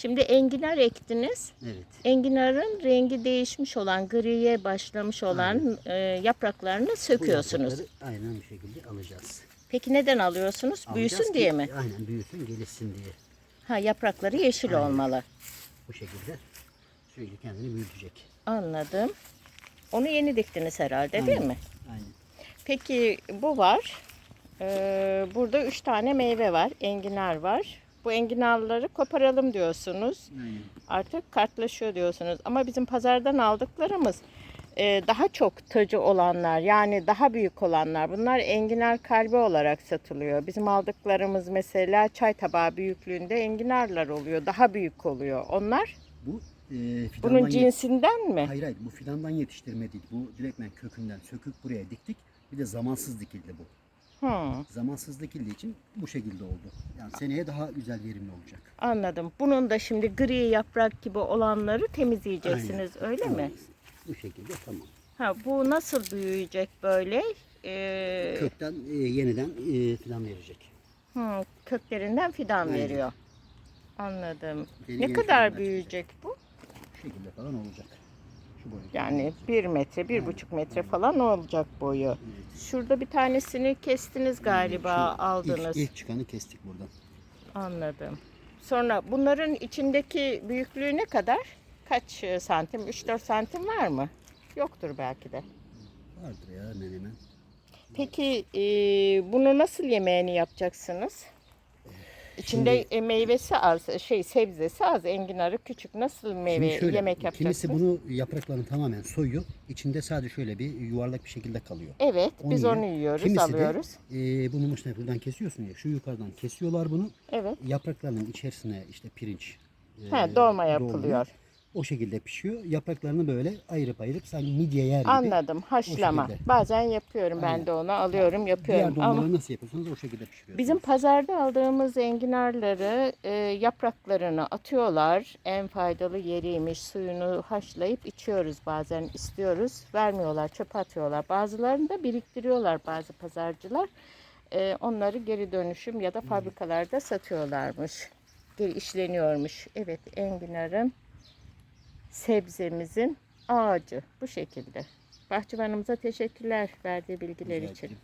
Şimdi enginar ektiniz. Evet. Enginarın rengi değişmiş olan, griye başlamış olan e, yapraklarını söküyorsunuz. aynen bu şekilde alacağız. Peki neden alıyorsunuz? Büyüsün Alacağız diye ki- mi? Aynen büyüsün gelişsin diye. Ha yaprakları yeşil Aynen. olmalı. Bu şekilde sürekli kendini büyütecek. Anladım. Onu yeni diktiniz herhalde değil Aynen. mi? Aynen. Peki bu var. Ee, burada üç tane meyve var. Enginar var. Bu enginarları koparalım diyorsunuz. Aynen. Artık kartlaşıyor diyorsunuz. Ama bizim pazardan aldıklarımız e, daha çok tacı olanlar yani daha büyük olanlar. Bunlar enginar kalbi olarak satılıyor. Bizim aldıklarımız mesela çay tabağı büyüklüğünde enginarlar oluyor. Daha büyük oluyor. Onlar Bu e, fidandan bunun cinsinden mi? Hayır hayır bu fidandan yetiştirme değil. Bu direktmen kökünden söküp buraya diktik. Bir de zamansız dikildi bu. Hmm, Zamansız dikildiği için bu şekilde oldu. Yani seneye daha güzel verimli olacak. anladım. Bunun da şimdi gri yaprak gibi olanları temizleyeceksiniz öyle mi? Tamam. Bu şekilde tamam. Ha, bu nasıl büyüyecek böyle? Ee, Kökten e, yeniden e, fidan verecek. hı, köklerinden fidan Aynen. veriyor. Anladım. Yeni ne yeni kadar fidanlar büyüyecek bu? Bu şekilde falan olacak. Yani bir metre, bir buçuk metre falan olacak boyu. Şurada bir tanesini kestiniz galiba, Şu aldınız. Ilk, ilk çıkanı kestik buradan. Anladım. Sonra bunların içindeki büyüklüğü ne kadar? Kaç e, santim? 3-4 santim var mı? Yoktur belki de. Vardır ya hemen hemen. Peki e, bunu nasıl yemeğini yapacaksınız? İçinde e, meyvesi az, şey sebzesi az, enginarı küçük. Nasıl meyve Şimdi şöyle, yemek yapacaksınız? kimisi bunu yapraklarını tamamen soyuyor. İçinde sadece şöyle bir yuvarlak bir şekilde kalıyor. Evet, Onu biz yiyor. onu yiyoruz, Kimisi alıyoruz. de e, bunu işte buradan kesiyorsun ya. Şu yukarıdan kesiyorlar bunu. Evet. Yapraklarının içerisine işte pirinç e, Ha, dolma. yapılıyor. O şekilde pişiyor. Yapraklarını böyle ayırıp ayırıp sanki midye yer gibi. Anladım. Haşlama. şekilde. Bazen yapıyorum ben Aynen. de onu. Alıyorum, Diğer yapıyorum. Ama nasıl yapıyorsanız o şekilde pişiriyorsunuz. bizim pazarda aldığımız enginarları e, yapraklarını atıyorlar. En faydalı yeriymiş. Suyunu haşlayıp içiyoruz bazen istiyoruz. Vermiyorlar, çöpe atıyorlar. Bazılarını da biriktiriyorlar bazı pazarcılar. E, onları geri dönüşüm ya da fabrikalarda satıyorlarmış. Geri işleniyormuş. Evet, enginarın sebzemizin ağacı bu şekilde. Bahçıvanımıza teşekkürler verdiği bilgiler Rica için. ederim.